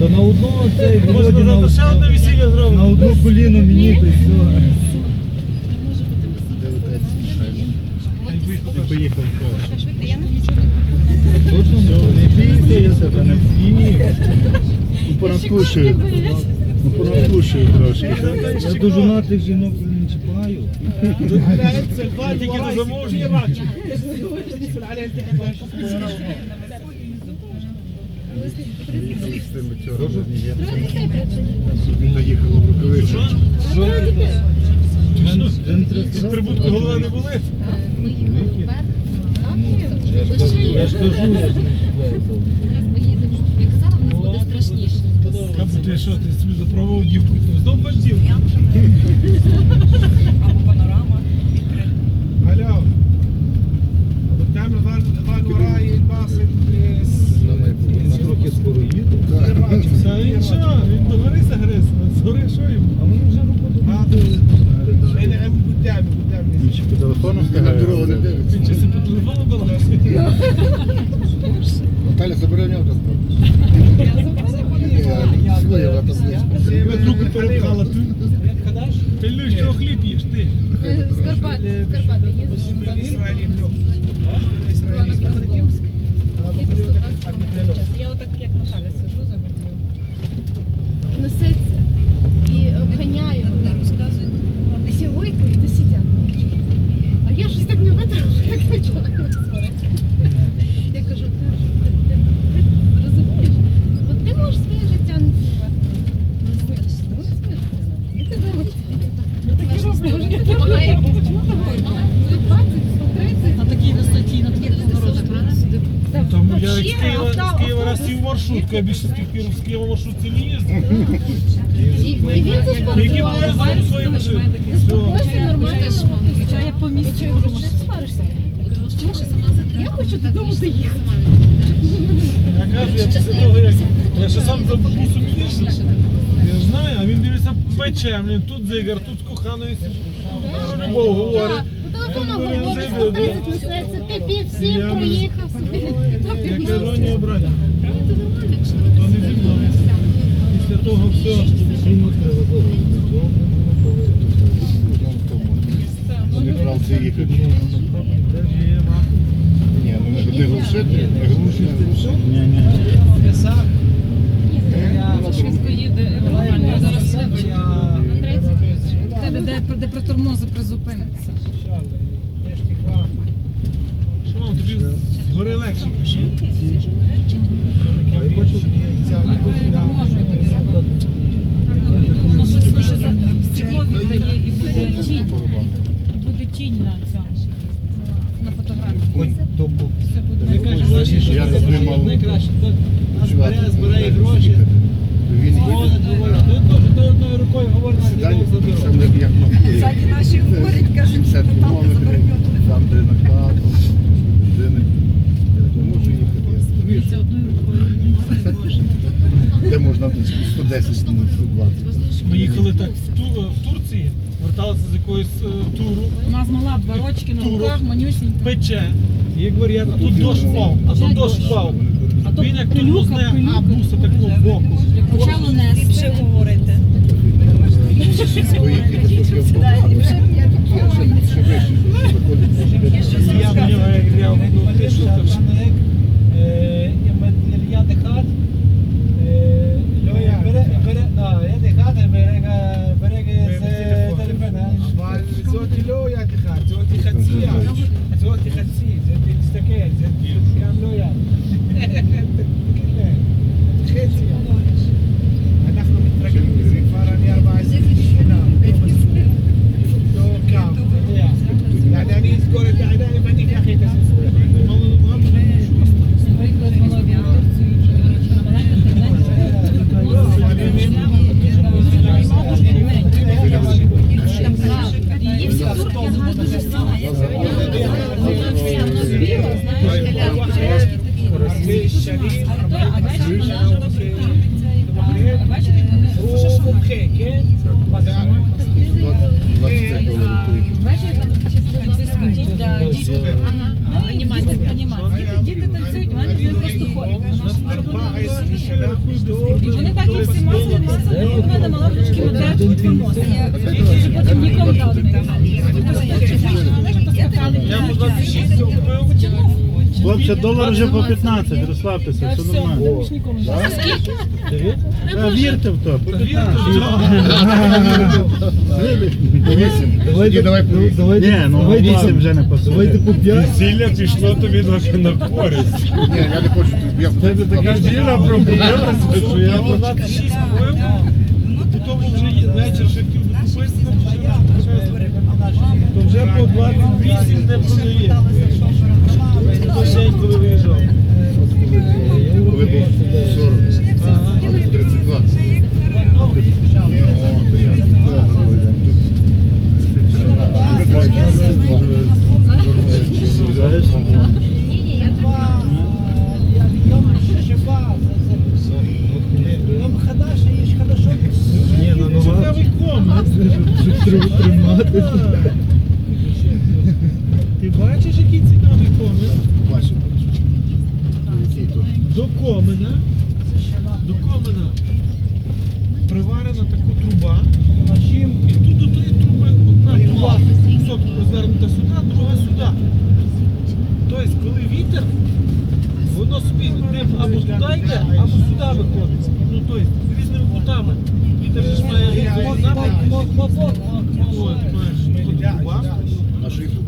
Та на одного цей Можна на, ще одне весілля на одну коліно мені то й все. Ти поїхав. Точно не бійся, та не. Ну, трошки. Я до жонатих жінок цього Він наїхав. Прибутку голови не були? Я ж кажу, я ж не ти що, ти собі запровав дівку? Знов бач дівку? Або панорама. Алло. Там два гора і два Трохи скоро їду. Та він що? Він до гори загриз. З що йому? А вони вже руку до... А, до... Ми не е, будемо, будемо. Чи по телефону встигаєш? Bakalım. З Києва, з Києва раз сів маршрутку, я більше з Києва з Києва маршрутці не їздив. І, і він Які заспокоює. повезли свої машини. Хоча я по місці сваришся? Я хочу додому доїхати. Я кажу, я після того, як я ще сам за бусом їздив. Я знаю, а він дивиться пече, блін, тут зигар, тут з коханою любов говорить. По телефону говорить, 130 несеться, ти пів сім Я- проїхав собі. Я кажу, не обрання. То не зі мною. Після того все. Йому треба. Ні, ну не- не глушити, не глушити, не глушити. Ні, ні. Швидко їде, нормально, зараз все Тебе де, де при призупиниться. Що тобі гори легше стекло віддає і буде тінь. Буде тінь на цьому. На фотографії. Все буде. що Я Збирає, збирає гроші. Він Говорить, їде. говорить. Ти теж ти одною рукою говориш, на Сідання, ділок за сам дорогу. як на фурі. Ззаді наші говорять, кажуть, 50 що там кілометрів, заборонено. там де на хату, де не де можу їхати. Це одною рукою. Де можна 110 минут, 120. Ми їхали так в, Ту- в Турції, верталися з якоїсь е, туру, У нас мала два рочки на руках, манюсінька. пече. І як говорять, а тут дощ впав, а тут дощ впав. А то Він як пилюка, тормозне, а пилюка. буса такого боку. Як почало нести. в бок. Я ще- ще вище, виходить. Я до нього як я ну, ти Yeah. Діти танцюють, в просто ходять. Вони так і всі масові масові, у мене мала дочки, ми теж помозі. Потім нікому дали. Хлопці, долар вже по 15, розслабтеся, все нормально. Та вірте в то. по 15. Давайте, давай по вісім. давайте, Ні, ну 8 вже не давайте пасує. по 5. Весілля пішло тобі трохи на користь. Ні, я не хочу. Я Тебе така Діна пробудилася, що я по 26 купив, і вже є- вечір ще хотів докупити, то вже по 28 не продає. Треба тримати. Ти бачиш, який цікавий комент? Бачу. То? До комена, до комена приварена така труба. І тут до тої труби одна труба кусок розвернута сюди, друга сюди. Тобто, коли вітер, воно собі або туди йде, або сюди виходить. Ну, тобто, з різними кутами. Вітер ж має різні напрямки. От, маєш, тут труба. На